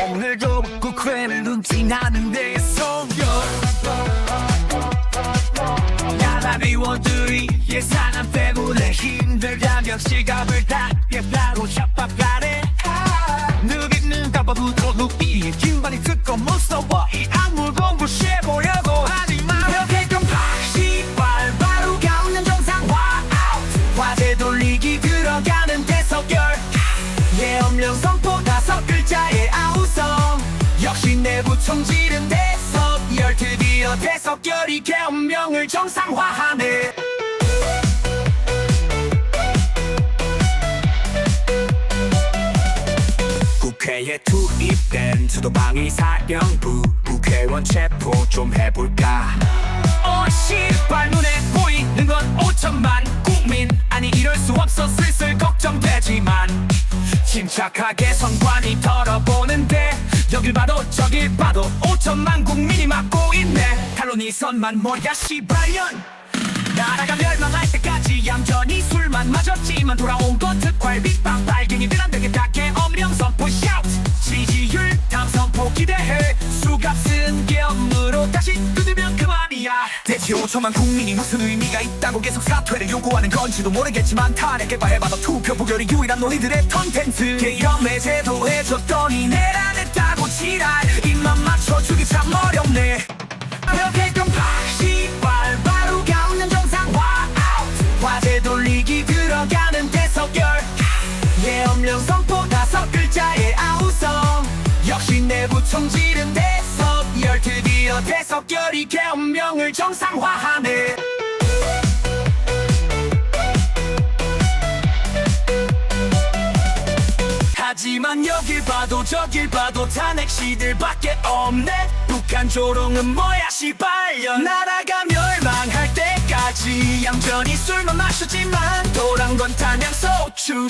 오늘도 국회를 눈치 나는데 성열 야단 의원들이 예산안 때문에 힘들다며 실감을 닦겠다고 협박하네 누기는 가봐부터 누기 긴반이 듣고 무서워 이 선포 다섯 글자의 아우성. 역시 내부 총질은 대석 열 드디어 대석열이 계엄령을 정상화하네. 국회에 투입된 수도방위 사령부 국회의원 체포 좀 해볼까? 어 씨발 눈에 보이는 건 5천만 국민. 아니 이럴 수 없어 슬슬 걱정되지만 침착하게 선관위 털어보는데 여길 봐도 저길 봐도 5천만 국민이 막고 있네. 탈론이 선만 뭐야 씨발년. 나라가 멸망할 때까지 얌전히 술만 마셨지만 돌아온 건 특활 빅방 빨갱이들 안 되게 닿게 엄령 선포 샤우트 지지율 다음 선포 기대해 수갑 쓴 겸으로 다시 대체 5천만 국민이 무슨 의미가 있다고 계속 사퇴를 요구하는 건지도 모르겠지만 탄핵해봐해봐도 투표 부결이 유일한 너희들의 컨텐츠. 계엄의 제도 해줬더니 내란했다고 지랄. 입만 맞춰주기 참 어렵네. 이렇게 좀 시발 바로 가는 정상화 화제 돌리기 들어가는 대석열. 예엄령 선포 다섯 글자의 아우성. 역시 내부 총질은 대석열 드디어 대석열이 계엄 령을 정상화하네. 하지만 여길 봐도 저길 봐도 탄핵 시들밖에 없네. 북한 조롱은 뭐야 시발년 나라가 멸망할 때까지. 얌전히 술만 마셨지만 돌아온 건 탄양 소추